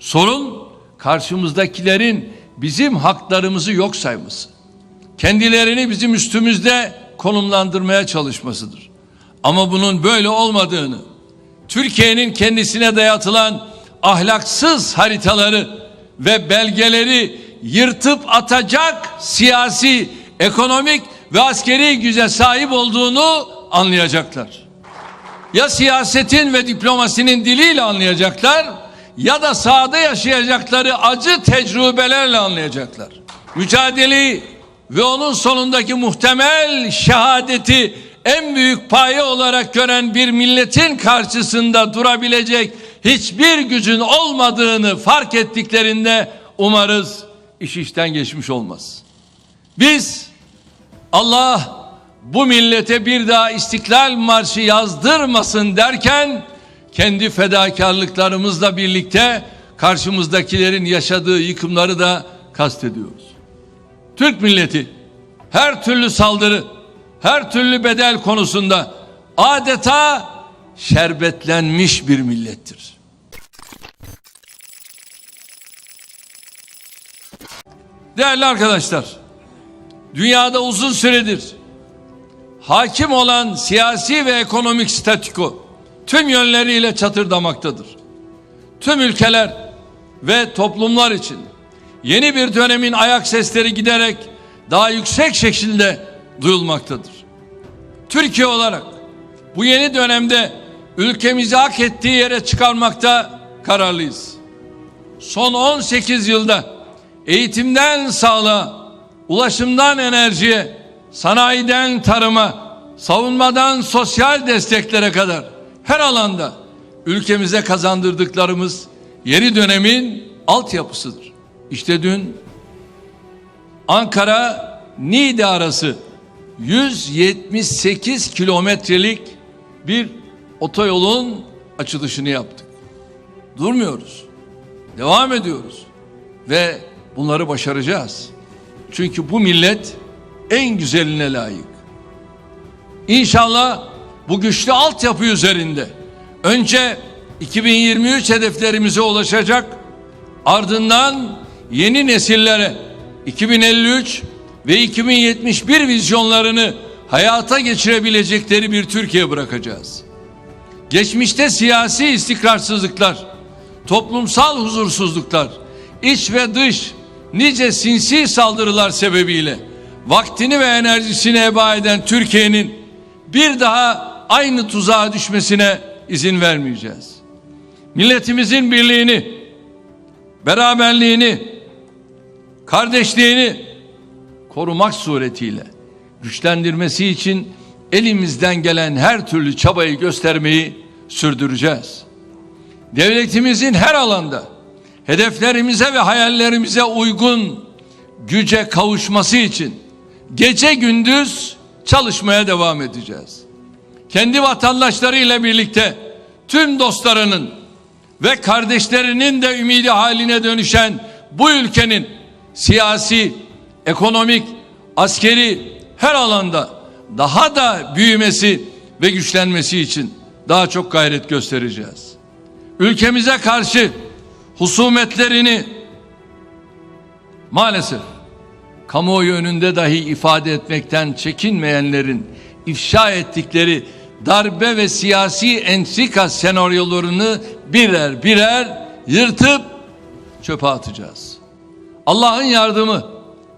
Sorun karşımızdakilerin bizim haklarımızı yok sayması. Kendilerini bizim üstümüzde konumlandırmaya çalışmasıdır. Ama bunun böyle olmadığını, Türkiye'nin kendisine dayatılan ahlaksız haritaları ve belgeleri yırtıp atacak siyasi, ekonomik ve askeri güce sahip olduğunu anlayacaklar. Ya siyasetin ve diplomasinin diliyle anlayacaklar ya da sahada yaşayacakları acı tecrübelerle anlayacaklar. Mücadeleyi ve onun sonundaki muhtemel şehadeti en büyük paye olarak gören bir milletin karşısında durabilecek hiçbir gücün olmadığını fark ettiklerinde umarız iş işten geçmiş olmaz. Biz Allah bu millete bir daha İstiklal Marşı yazdırmasın derken kendi fedakarlıklarımızla birlikte karşımızdakilerin yaşadığı yıkımları da kastediyoruz. Türk milleti her türlü saldırı, her türlü bedel konusunda adeta şerbetlenmiş bir millettir. Değerli arkadaşlar, dünyada uzun süredir hakim olan siyasi ve ekonomik statüko tüm yönleriyle çatırdamaktadır. Tüm ülkeler ve toplumlar için yeni bir dönemin ayak sesleri giderek daha yüksek şekilde duyulmaktadır. Türkiye olarak bu yeni dönemde ülkemizi hak ettiği yere çıkarmakta kararlıyız. Son 18 yılda eğitimden sağlığa, ulaşımdan enerjiye, sanayiden tarıma, savunmadan sosyal desteklere kadar her alanda ülkemize kazandırdıklarımız yeni dönemin altyapısıdır. İşte dün Ankara Niğde arası 178 kilometrelik bir otoyolun açılışını yaptık. Durmuyoruz. Devam ediyoruz. Ve bunları başaracağız. Çünkü bu millet en güzeline layık. İnşallah bu güçlü altyapı üzerinde önce 2023 hedeflerimize ulaşacak ardından yeni nesillere 2053 ve 2071 vizyonlarını hayata geçirebilecekleri bir Türkiye bırakacağız. Geçmişte siyasi istikrarsızlıklar, toplumsal huzursuzluklar, iç ve dış nice sinsi saldırılar sebebiyle vaktini ve enerjisini heba eden Türkiye'nin bir daha aynı tuzağa düşmesine izin vermeyeceğiz. Milletimizin birliğini, beraberliğini, kardeşliğini korumak suretiyle güçlendirmesi için elimizden gelen her türlü çabayı göstermeyi sürdüreceğiz. Devletimizin her alanda hedeflerimize ve hayallerimize uygun güce kavuşması için gece gündüz çalışmaya devam edeceğiz. Kendi vatandaşlarıyla birlikte tüm dostlarının ve kardeşlerinin de ümidi haline dönüşen bu ülkenin siyasi, ekonomik, askeri her alanda daha da büyümesi ve güçlenmesi için daha çok gayret göstereceğiz. Ülkemize karşı husumetlerini maalesef kamuoyu önünde dahi ifade etmekten çekinmeyenlerin ifşa ettikleri darbe ve siyasi entrika senaryolarını birer birer yırtıp çöpe atacağız. Allah'ın yardımı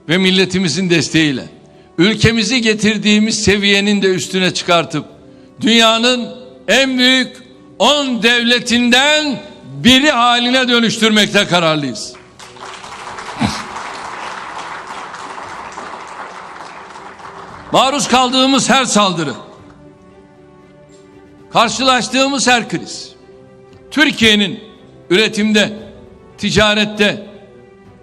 ve milletimizin desteğiyle ülkemizi getirdiğimiz seviyenin de üstüne çıkartıp dünyanın en büyük 10 devletinden biri haline dönüştürmekte kararlıyız. Maruz kaldığımız her saldırı, karşılaştığımız her kriz, Türkiye'nin üretimde, ticarette,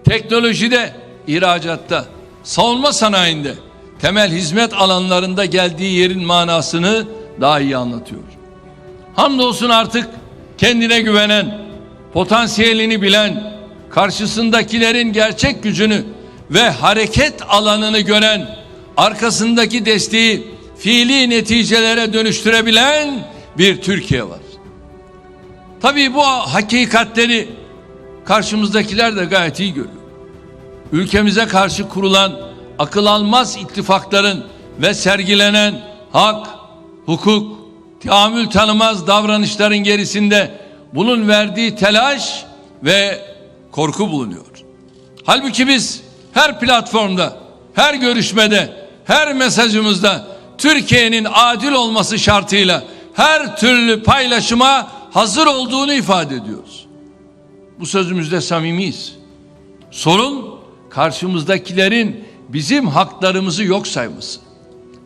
teknolojide, ihracatta, savunma sanayinde, temel hizmet alanlarında geldiği yerin manasını daha iyi anlatıyor. Hamdolsun artık kendine güvenen, potansiyelini bilen, karşısındakilerin gerçek gücünü ve hareket alanını gören, arkasındaki desteği fiili neticelere dönüştürebilen bir Türkiye var. Tabii bu hakikatleri karşımızdakiler de gayet iyi görüyor. Ülkemize karşı kurulan akıl almaz ittifakların ve sergilenen hak, hukuk, tahammül tanımaz davranışların gerisinde bunun verdiği telaş ve korku bulunuyor. Halbuki biz her platformda, her görüşmede, her mesajımızda Türkiye'nin adil olması şartıyla her türlü paylaşıma hazır olduğunu ifade ediyoruz. Bu sözümüzde samimiyiz. Sorun karşımızdakilerin bizim haklarımızı yok sayması.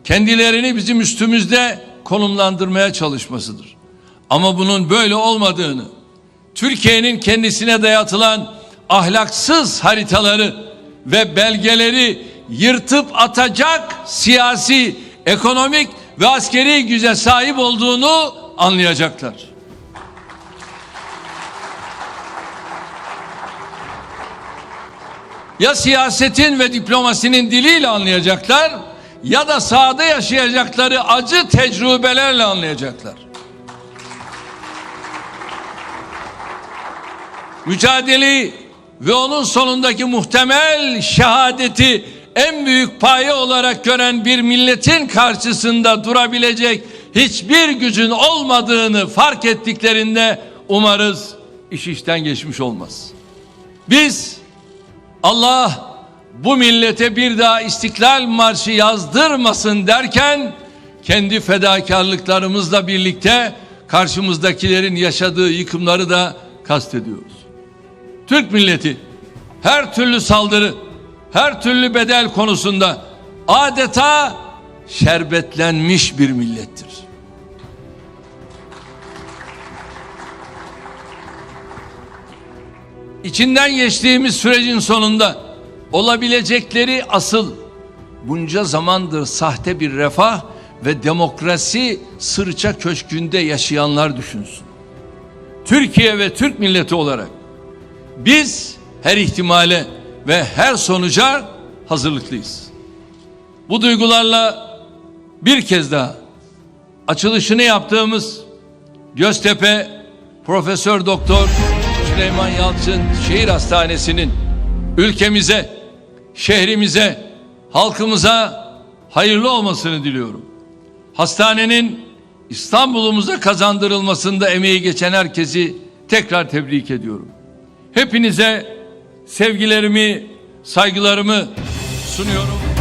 Kendilerini bizim üstümüzde konumlandırmaya çalışmasıdır. Ama bunun böyle olmadığını, Türkiye'nin kendisine dayatılan ahlaksız haritaları ve belgeleri yırtıp atacak siyasi, ekonomik ve askeri güce sahip olduğunu anlayacaklar. Ya siyasetin ve diplomasinin diliyle anlayacaklar ya da sahada yaşayacakları acı tecrübelerle anlayacaklar. mücadeleyi ve onun sonundaki muhtemel şehadeti en büyük paye olarak gören bir milletin karşısında durabilecek hiçbir gücün olmadığını fark ettiklerinde umarız iş işten geçmiş olmaz. Biz Allah bu millete bir daha istiklal marşı yazdırmasın derken kendi fedakarlıklarımızla birlikte karşımızdakilerin yaşadığı yıkımları da kastediyoruz. Türk milleti her türlü saldırı, her türlü bedel konusunda adeta şerbetlenmiş bir millettir. İçinden geçtiğimiz sürecin sonunda olabilecekleri asıl bunca zamandır sahte bir refah ve demokrasi sırça köşkünde yaşayanlar düşünsün. Türkiye ve Türk milleti olarak biz her ihtimale ve her sonuca hazırlıklıyız. Bu duygularla bir kez daha açılışını yaptığımız Göztepe Profesör Doktor Süleyman Yalçın Şehir Hastanesi'nin ülkemize, şehrimize, halkımıza hayırlı olmasını diliyorum. Hastanenin İstanbul'umuza kazandırılmasında emeği geçen herkesi tekrar tebrik ediyorum. Hepinize sevgilerimi, saygılarımı sunuyorum.